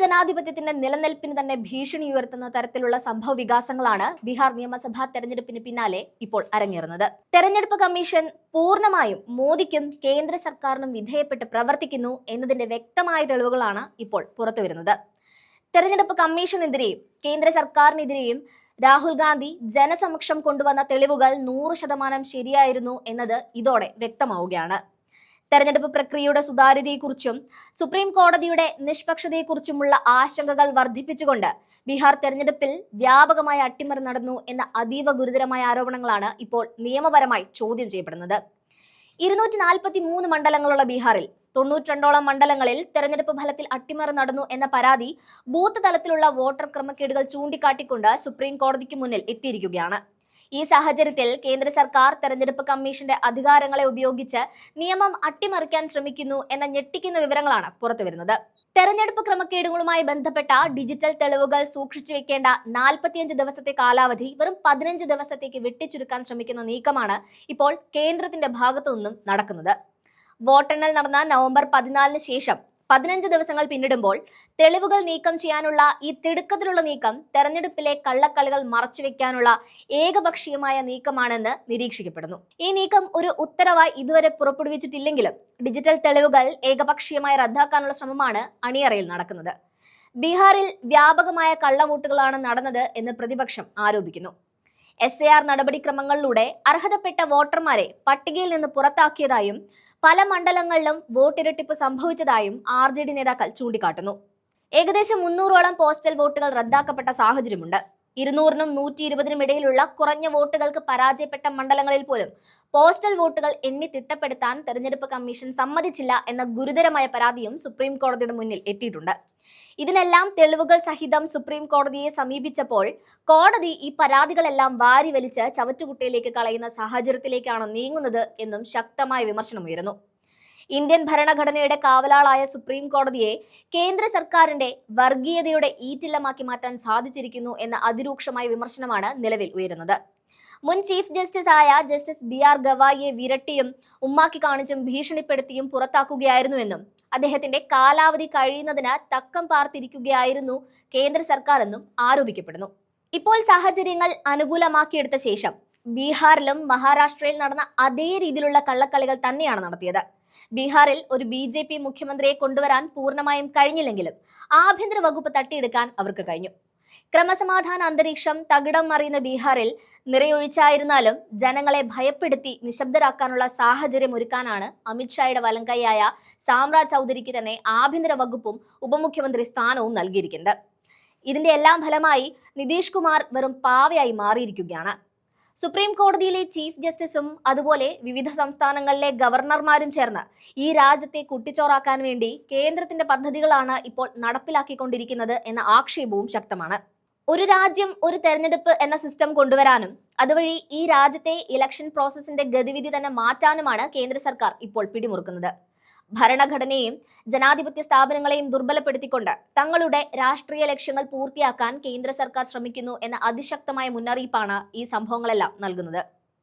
ജനാധിപത്യത്തിന്റെ നിലനിൽപ്പിന് തന്നെ ഭീഷണി ഉയർത്തുന്ന തരത്തിലുള്ള സംഭവ വികാസങ്ങളാണ് ബീഹാർ നിയമസഭാ തെരഞ്ഞെടുപ്പിന് പിന്നാലെ ഇപ്പോൾ അരങ്ങേറുന്നത്. തെരഞ്ഞെടുപ്പ് കമ്മീഷൻ പൂർണമായും മോദിക്കും കേന്ദ്ര സർക്കാരിനും വിധേയപ്പെട്ട് പ്രവർത്തിക്കുന്നു എന്നതിന്റെ വ്യക്തമായ തെളിവുകളാണ് ഇപ്പോൾ പുറത്തുവരുന്നത്. തെരഞ്ഞെടുപ്പ് കമ്മീഷനെതിരെയും കേന്ദ്ര സർക്കാരിനെതിരെയും രാഹുൽ ഗാന്ധി ജനസമക്ഷം കൊണ്ടുവന്ന തെളിവുകൾ നൂറ് ശതമാനം ശരിയായിരുന്നു എന്നത് ഇതോടെ വ്യക്തമാവുകയാണ്. തെരഞ്ഞെടുപ്പ് പ്രക്രിയയുടെ സുതാര്യതയെക്കുറിച്ചും സുപ്രീം കോടതിയുടെ നിഷ്പക്ഷതയെക്കുറിച്ചുമുള്ള ആശങ്കകൾ വർദ്ധിപ്പിച്ചുകൊണ്ട് ബീഹാർ തെരഞ്ഞെടുപ്പിൽ വ്യാപകമായ അട്ടിമറി നടന്നു എന്ന അതീവ ഗുരുതരമായ ആരോപണങ്ങളാണ് ഇപ്പോൾ നിയമപരമായി ചോദ്യം ചെയ്യപ്പെടുന്നത്. ഇരുന്നൂറ്റി നാൽപ്പത്തി മൂന്ന് മണ്ഡലങ്ങളുള്ള ബീഹാറിൽ തൊണ്ണൂറ്റിരണ്ടോളം മണ്ഡലങ്ങളിൽ തെരഞ്ഞെടുപ്പ് ഫലത്തിൽ അട്ടിമറി നടന്നു എന്ന പരാതി ബൂത്ത് തലത്തിലുള്ള വോട്ടർ ക്രമക്കേടുകൾ ചൂണ്ടിക്കാട്ടിക്കൊണ്ട് സുപ്രീം കോടതിക്ക് മുന്നിൽ എത്തിയിരിക്കുകയാണ്. ഈ സാഹചര്യത്തിൽ കേന്ദ്ര സർക്കാർ തെരഞ്ഞെടുപ്പ് കമ്മീഷന്റെ അധികാരങ്ങളെ ഉപയോഗിച്ച് നിയമം അട്ടിമറിക്കാൻ ശ്രമിക്കുന്നു എന്ന ഞെട്ടിക്കുന്ന വിവരങ്ങളാണ് പുറത്തുവരുന്നത് തെരഞ്ഞെടുപ്പ് ക്രമക്കേടുകളുമായി ബന്ധപ്പെട്ട ഡിജിറ്റൽ തെളിവുകൾ സൂക്ഷിച്ചു വെക്കേണ്ട നാൽപ്പത്തിയഞ്ച് ദിവസത്തെ കാലാവധി വെറും പതിനഞ്ച് ദിവസത്തേക്ക് വെട്ടിച്ചുരുക്കാൻ ശ്രമിക്കുന്ന നീക്കമാണ് ഇപ്പോൾ കേന്ദ്രത്തിന്റെ ഭാഗത്തു നിന്നും നടക്കുന്നത്. വോട്ടെണ്ണൽ നടന്ന നവംബർ പതിനാലിന് ശേഷം പതിനഞ്ച് ദിവസങ്ങൾ പിന്നിടുമ്പോൾ തെളിവുകൾ നീക്കം ചെയ്യാനുള്ള ഈ തിടുക്കത്തിലുള്ള നീക്കം തെരഞ്ഞെടുപ്പിലെ കള്ളക്കളികൾ മറച്ചുവെക്കാനുള്ള ഏകപക്ഷീയമായ നീക്കമാണെന്ന് നിരീക്ഷിക്കപ്പെടുന്നു. ഈ നീക്കം ഒരു ഉത്തരവായി ഇതുവരെ പുറപ്പെടുവിച്ചിട്ടില്ലെങ്കിലും ഡിജിറ്റൽ തെളിവുകൾ ഏകപക്ഷീയമായി റദ്ദാക്കാനുള്ള ശ്രമമാണ് അണിയറയിൽ നടക്കുന്നത്. ബീഹാറിൽ വ്യാപകമായ കള്ളവോട്ടുകളാണ് നടന്നത് എന്ന് പ്രതിപക്ഷം ആരോപിക്കുന്നു. എസ് എ ആർ നടപടിക്രമങ്ങളിലൂടെ അർഹതപ്പെട്ട വോട്ടർമാരെ പട്ടികയിൽ നിന്ന് പുറത്താക്കിയതായും പല മണ്ഡലങ്ങളിലും വോട്ടിരട്ടിപ്പ് സംഭവിച്ചതായും ആർ നേതാക്കൾ ചൂണ്ടിക്കാട്ടുന്നു. ഏകദേശം മുന്നൂറോളം പോസ്റ്റൽ വോട്ടുകൾ റദ്ദാക്കപ്പെട്ട സാഹചര്യമുണ്ട്. ഇരുന്നൂറിനും നൂറ്റി ഇരുപതിനും ഇടയിലുള്ള കുറഞ്ഞ വോട്ടുകൾക്ക് പരാജയപ്പെട്ട മണ്ഡലങ്ങളിൽ പോലും പോസ്റ്റൽ വോട്ടുകൾ എണ്ണി തിട്ടപ്പെടുത്താൻ തെരഞ്ഞെടുപ്പ് കമ്മീഷൻ സമ്മതിച്ചില്ല എന്ന ഗുരുതരമായ പരാതിയും സുപ്രീം കോടതിയുടെ മുന്നിൽ എത്തിയിട്ടുണ്ട്. ഇതിനെല്ലാം തെളിവുകൾ സഹിതം സുപ്രീം കോടതിയെ സമീപിച്ചപ്പോൾ കോടതി ഈ പരാതികളെല്ലാം വാരി വലിച്ച് ചവറ്റുകുട്ടയിലേക്ക് കളയുന്ന സാഹചര്യത്തിലേക്കാണ് നീങ്ങുന്നത് എന്നും ശക്തമായ വിമർശനമുയരുന്നു. ഇന്ത്യൻ ഭരണഘടനയുടെ കാവലാളായ സുപ്രീം കോടതിയെ കേന്ദ്ര സർക്കാരിന്റെ വർഗീയതയുടെ ഈറ്റില്ലമാക്കി മാറ്റാൻ സാധിച്ചിരിക്കുന്നു എന്ന അതിരൂക്ഷമായ വിമർശനമാണ് നിലവിൽ ഉയരുന്നത്. മുൻ ചീഫ് ജസ്റ്റിസ് ആയ ജസ്റ്റിസ് ബി ആർ ഗവായിയെ വിരട്ടിയും ഉമ്മാക്കി കാണിച്ചും ഭീഷണിപ്പെടുത്തിയും പുറത്താക്കുകയായിരുന്നുവെന്നും അദ്ദേഹത്തിന്റെ കാലാവധി കഴിയുന്നതിന് തക്കം പാർത്തിരിക്കുകയായിരുന്നു കേന്ദ്ര സർക്കാർ എന്നും ആരോപിക്കപ്പെടുന്നു. ഇപ്പോൾ സാഹചര്യങ്ങൾ അനുകൂലമാക്കിയെടുത്ത ശേഷം ബീഹാറിലും മഹാരാഷ്ട്രയിലും നടന്ന അതേ രീതിയിലുള്ള കള്ളക്കളികൾ തന്നെയാണ് നടത്തിയത്. ബീഹാറിൽ ഒരു ബി ജെ പി മുഖ്യമന്ത്രിയെ കൊണ്ടുവരാൻ പൂർണമായും കഴിഞ്ഞില്ലെങ്കിലും ആഭ്യന്തര വകുപ്പ് തട്ടിയെടുക്കാൻ അവർക്ക് കഴിഞ്ഞു. ക്രമസമാധാന അന്തരീക്ഷം തകിടം മറിയുന്ന ബീഹാറിൽ നിറയൊഴിച്ചായിരുന്നാലും ജനങ്ങളെ ഭയപ്പെടുത്തി നിശബ്ദരാക്കാനുള്ള സാഹചര്യം ഒരുക്കാനാണ് അമിത്ഷായുടെ വലങ്കൈയായ സാമ്രാജ് ചൗധരിക്ക് തന്നെ ആഭ്യന്തര വകുപ്പും ഉപമുഖ്യമന്ത്രി സ്ഥാനവും നൽകിയിരിക്കുന്നത്. ഇതിന്റെ എല്ലാം ഫലമായി നിതീഷ് കുമാർ വെറും പാവയായി മാറിയിരിക്കുകയാണ്. സുപ്രീം കോടതിയിലെ ചീഫ് ജസ്റ്റിസും അതുപോലെ വിവിധ സംസ്ഥാനങ്ങളിലെ ഗവർണർമാരും ചേർന്ന് ഈ രാജ്യത്തെ കുട്ടിച്ചോറാക്കാൻ വേണ്ടി കേന്ദ്രത്തിന്റെ പദ്ധതികളാണ് ഇപ്പോൾ നടപ്പിലാക്കിക്കൊണ്ടിരിക്കുന്നത് എന്ന ആക്ഷേപവും ശക്തമാണ്. ഒരു രാജ്യം ഒരു തെരഞ്ഞെടുപ്പ് എന്ന സിസ്റ്റം കൊണ്ടുവരാനും അതുവഴി ഈ രാജ്യത്തെ ഇലക്ഷൻ പ്രോസസ്സിന്റെ ഗതിവിധി തന്നെ മാറ്റാനുമാണ് കേന്ദ്ര സർക്കാർ ഇപ്പോൾ പിടിമുറുക്കുന്നത്. ഭരണഘടനയെയും ജനാധിപത്യ സ്ഥാപനങ്ങളെയും ദുർബലപ്പെടുത്തിക്കൊണ്ട് തങ്ങളുടെ രാഷ്ട്രീയ ലക്ഷ്യങ്ങൾ പൂർത്തിയാക്കാൻ കേന്ദ്ര സർക്കാർ ശ്രമിക്കുന്നു എന്ന അതിശക്തമായ മുന്നറിയിപ്പാണ് ഈ സംഭവങ്ങളെല്ലാം നൽകുന്നത്.